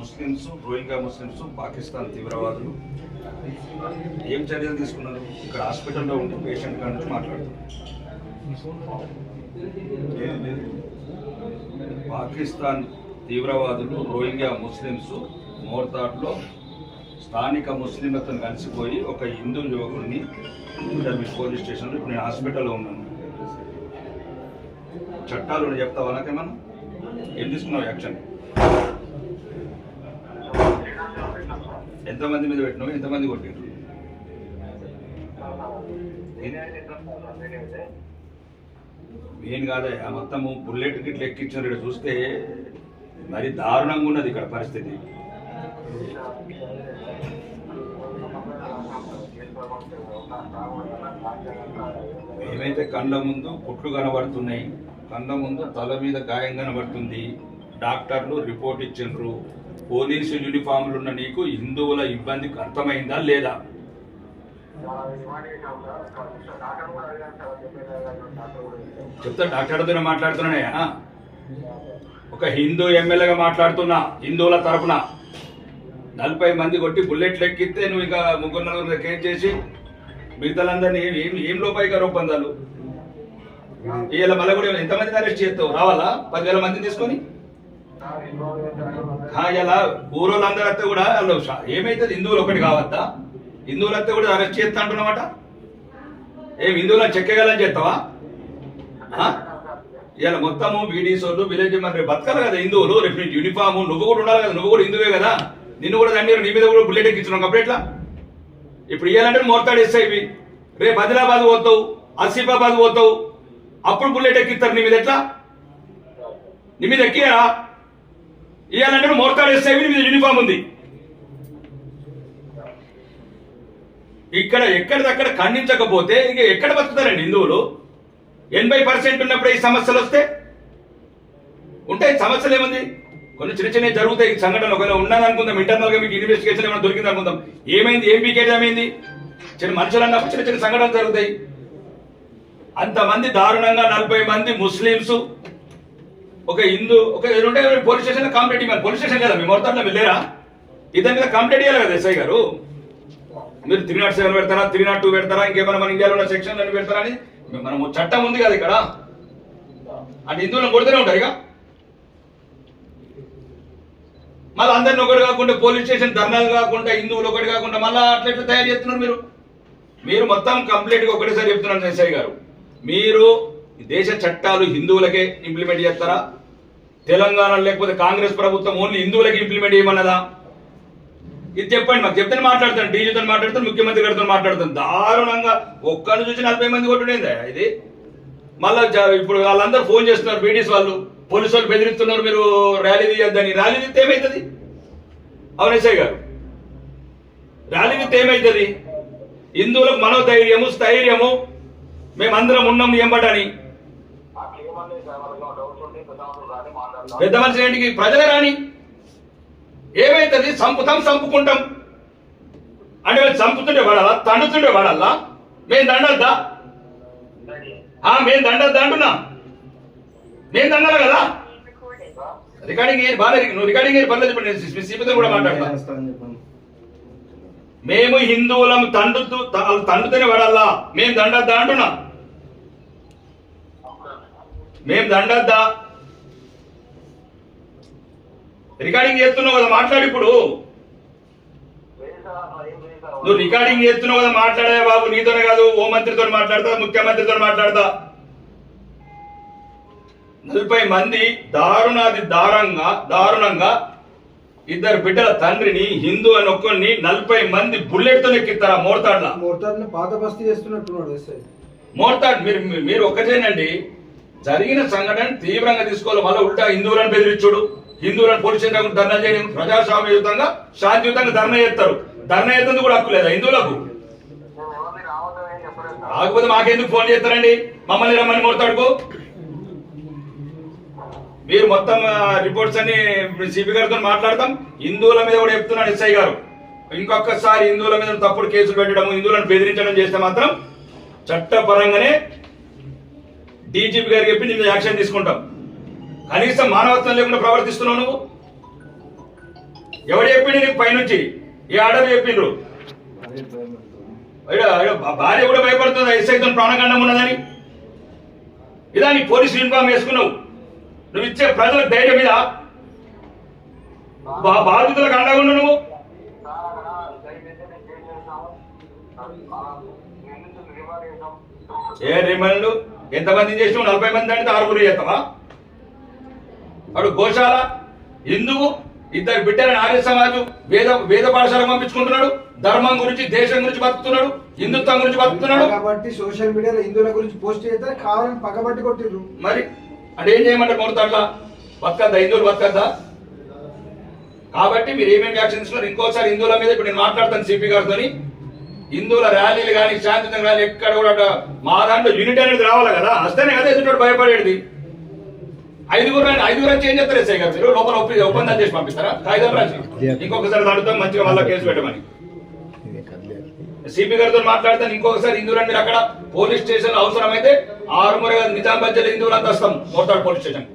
Muslims Rohingya Muslims Pakistan తీవ్రవాదులు. ఏం చర్యలు తీసుకున్నారు? ఇక్కడ హాస్పిటల్లో ఉండి పేషెంట్ కాడ నుంచి మాట్లాడుతున్నారు పాకిస్తాన్ తీవ్రవాదులు రోహింగ్యా ముస్లిమ్స్ మోర్తాడ్లో స్థానిక ముస్లింలతో కలిసిపోయి ఒక హిందూ యువకుడిని పోలీస్ స్టేషన్లో ఇప్పుడు నేను హాస్పిటల్లో ఉన్నాను. చట్టాలు ఉన్నాయి చెప్తావా నాకేమన్నా? ఏం తీసుకున్నావు యాక్షన్? ఎంతమంది మీద పెట్టినావు? ఎంతమంది కొట్టిండ్రు? ఏం కాదయ్యా మొత్తము బుల్లెట్ గిట్ల ఎక్కించారు ఇక్కడ చూస్తే మరి దారుణంగా ఉన్నది ఇక్కడ పరిస్థితి. ఏమైతే కళ్ళ ముందు పుట్లు కనబడుతున్నాయి. కళ్ళ ముందు తల మీద గాయం కనబడుతుంది. డాక్టర్లు రిపోర్ట్ ఇచ్చిండ్రు. పోలీసు యూనిఫామ్లు ఉన్న నీకు హిందువుల ఇబ్బందికి అర్థమైందా లేదా? చెప్తా డాక్టర్తోనే మాట్లాడుతున్నాయా ఒక హిందూ ఎమ్మెల్యేగా మాట్లాడుతున్నా హిందువుల తరపున. నలభై మంది కొట్టి బుల్లెట్లు ఎక్కిస్తే నువ్వు ఇక ముగ్గురు నలుగురు కేసు చేసి? మిగతాలందరినీ ఏం ఏం లోపాయిగా రూపొందాలు? ఇలా మళ్ళీ కూడా ఎంతమందిని అరెస్ట్ చేస్తావు? రావాలా? పదివేల మందిని తీసుకొని? ఇలా ఊరోళ్ళందరూ వస్తే కూడా వాళ్ళు ఏమైతుంది? హిందువులు ఒకటి కావద్దా? హిందువులు వస్తే కూడా అరెస్ట్ చేస్తా అంటున్నమాట ఏం హిందువులను చెక్కగలని చేస్తావా? ఇలా మొత్తము బీడీసోళ్ళు విలేజ్ మరి బతకాలి కదా హిందువులు. రేపు నీకు యూనిఫామ్ నువ్వు కూడా ఉండాలి కదా నువ్వు కూడా హిందువే కదా. నిన్ను కూడా దాన్ని నీ మీద కూడా బుల్లెట్ ఎక్కించున్నావు కాబట్టి ఎట్లా? ఇప్పుడు ఇవ్వాలంటే మోర్తాడు ఎస్ఐవి ఇవి రేపు ఆదిలాబాద్ పోతావు ఆసిఫాబాద్ పోతావు. అప్పుడు బుల్లెట్ ఎక్కిస్తారు నీ మీద ఎట్లా? నీ మీద ఎక్కియరా? ఇవ్వాలంటే మోర్తాడు ఇస్తాయి మీద యూనిఫామ్ ఉంది. ఇక్కడ ఎక్కడిదక్కడ ఖండించకపోతే ఇక ఎక్కడ బతుకుతారండి హిందువులు? ఎనభై పర్సెంట్ ఉన్నప్పుడు ఈ సమస్యలు వస్తే? ఉంటాయి సమస్యలు ఏముంది? కొన్ని చిన్న చిన్న జరుగుతాయి. సంఘటనలు ఒకవేళ ఉన్నాను అనుకుందాం ఇంటర్నల్గా మీకు ఇన్వెస్టిగేషన్ ఏమైనా దొరికింది అనుకుందాం ఏమైంది? ఏం పీకేట్ ఏమైంది? చిన్న మనుషులు అన్నప్పుడు చిన్న చిన్న సంఘటనలు జరుగుతాయి. అంతమంది దారుణంగా నలభై మంది ముస్లింస్ ఒక హిందూ ఒక ఉంటే పోలీస్ స్టేషన్ కంప్లైంట్ ఇవ్వాలి పోలీస్ స్టేషన్ కదా మీ మొత్తంలో వెళ్ళారా ఇద్దరి మీద కంప్లైంట్ ఇవ్వాలి కదా ఎస్ఐ గారు? మీరు త్రీ నాట్ సెవెన్ పెడతారా త్రీ నాట్ టూ పెడతారా? ఇంకేమైనా మన ఇండియాలో ఉన్న సెక్షన్ అని పెడతారా అని? మనం చట్టం ఉంది కదా ఇక్కడ. అంటే హిందువులను కొడుతూనే ఉంటారు ఇక. మళ్ళీ అందరిని ఒకటి కాకుండా పోలీస్ స్టేషన్ ధర్నాలు కాకుండా హిందువులు ఒకటి కాకుండా మళ్ళీ అట్లా ఎట్లా తయారు చేస్తున్నారు మీరు? మీరు మొత్తం కంప్లీట్గా ఒకటేసారి చెప్తున్నాను ఎస్ఐ గారు. మీరు ఈ దేశ చట్టాలు హిందువులకే ఇంప్లిమెంట్ చేస్తారా? తెలంగాణ లేకపోతే కాంగ్రెస్ ప్రభుత్వం ఓన్లీ హిందువులకి ఇంప్లిమెంట్ చేయమన్నదా? ఇది చెప్పండి మాకు చెప్తే మాట్లాడతాను డీజీతో మాట్లాడతాను ముఖ్యమంత్రి గారితో మాట్లాడతాను. దారుణంగా ఒక్కరిని చూసి నలభై మంది కొట్టుడేందా ఇది? మళ్ళా ఇప్పుడు వాళ్ళందరూ ఫోన్ చేస్తున్నారు బీడీస్ వాళ్ళు. పోలీసు వాళ్ళు బెదిరిస్తున్నారు మీరు ర్యాలీ తీయద్దని. ర్యాలీ తీస్తే ఏమవుతుంది అవును గారు. ర్యాలీ తీస్తే ఏమవుతుంది హిందువులకు మనోధైర్యము స్థైర్యము. మేమందరం ఉన్నాం ఎంబటని. పెద్ద మనిషి ఏంటికి? ప్రజలే రాని. ఏమైతుంది? చంపుతాం చంపుకుంటాం. అంటే వాళ్ళు చంపుతుంటే పడాలా తండుతుంటే పడాలా మేము దండద్దా? ఆ, మేము దండద్దా అంటున్నా. నేను దండాలి కదా? రికార్డింగ్ ఏం బాగా నువ్వు రికార్డింగ్ ఏం పర్లేదు ఇప్పుడు నేను సీపీతో కూడా మాట్లాడతా. మేము హిందువులం తండుతూ తండుతూనే పడాలా మేము దండద్దా అంటున్నా. మేము దండద్దా? రికార్డింగ్ చేస్తున్నావు కదా మాట్లాడు ఇప్పుడు. నువ్వు రికార్డింగ్ చేస్తున్నావు కదా మాట్లాడే బాబు నీతోనే కాదు హోం మంత్రితో మాట్లాడతా ముఖ్యమంత్రితో మాట్లాడతా. నలభై మంది దారుణాది దారుణంగా దారుణంగా ఇద్దరు బిడ్డల తండ్రిని హిందూ అని ఒక్కరిని నలభై మంది బుల్లెట్తో ఎక్కిస్తారా మోర్తాడ్ల? మోర్తాడ్ని పాత బస్తీ చేస్తున్నట్టున్నాడు మోర్తాడ్ మీరు మీరు ఒక్కటేనండి. జరిగిన సంఘటన తీవ్రంగా తీసుకోవాలి. మళ్ళీ ఉల్టా హిందువులను బెదిరించుడు. హిందువులను పోలీస్ ధర్నా చేయడం ప్రజాస్వామ్యయుతంగా శాంతియుతంగా ధర్నా చేస్తారు. ధర్నా చేస్తుంది కూడా హక్కు లేదా హిందువులకు? రాకపోతే మాకెందుకు ఫోన్ చేస్తారండి? మమ్మల్ని రమ్మని మోర్తాడుకో మీరు మొత్తం రిపోర్ట్స్ అన్ని సిపి గారితో మాట్లాడతాం. హిందువుల మీద కూడా చెప్తున్నాడు ఎస్ఐ గారు. ఇంకొకసారి హిందువుల మీద తప్పుడు కేసులు పెట్టడం హిందువులను బెదిరించడం చేస్తే మాత్రం చట్టపరంగానే డీజీపీ గారు చెప్పి నేను యాక్షన్ తీసుకుంటాం. కనీసం మానవత్వం లేకుండా ప్రవర్తిస్తున్నావు నువ్వు. ఎవడు చెప్పిండు నీకు పైనుంచి? ఈ ఆర్డర్ చెప్పిండ్రు. భార్య కూడా భయపడుతుంది? ఎస్ఐతో ప్రాణగండం ఉన్నదని? ఇదా నీ పోలీస్ యూనిఫామ్ వేసుకున్నావు. నువ్వు ఇచ్చే ప్రజల ధైర్యం మీద బాధితుల బాధితులకు అండగా నువ్వు. ఏ రిమాండ్ ఎంతమంది చేసినావు? నలభై మంది అంటే ఆరుగురు చేస్తావా? అడు గోశాల హిందువు ఇద్దరు బిడ్డలని ఆర్య సమాజం వేద వేద పాఠశాల పంపించుకుంటున్నాడు ధర్మం గురించి దేశం గురించి బతుకుతున్నాడు హిందుత్వం గురించి బతుకుతున్నాడు. కాబట్టి సోషల్ మీడియాలో హిందువుల గురించి పోస్ట్ చేస్తే కావాలని పగబట్టి కొట్టిర్రు. మరి అంటే ఏం చేయమంటారు అట్లా? బతకద్దా? హిందువులు బతకద్దా? కాబట్టి మీరు ఏమేమి యాక్షన్ తీసుకున్నారు ఇంకోసారి హిందువుల మీద ఇప్పుడు నేను మాట్లాడతాను సిపి గారితో హిందువుల ర్యాలీలు కానీ శాంతియుతంగా ర్యాలీ ఎక్కడ కూడా మా దాంట్లో యూనిట్ అనేది రావాలి కదా? వస్తేనే కదా ఎదుటి భయపడేది? ఐదుగురు ఐదుగురు వచ్చి ఏం చెప్తారు ఎస్ఐ గారు? లోపల ఒప్పి ఒప్పందం చేసి పంపిస్తారా? కాగితం రాసి? ఇంకొకసారి అడుగుతాం మంచిగా మళ్ళీ కేసు పెట్టమని. సిపి గారితో మాట్లాడతాను ఇంకొకసారి హిందువులు మీరు అక్కడ పోలీస్ స్టేషన్ అవసరమైతే ఆరుమూర నిజామాబాద్ జిల్లా హిందువులు అంతా వస్తాం మోటార్ పోలీస్ స్టేషన్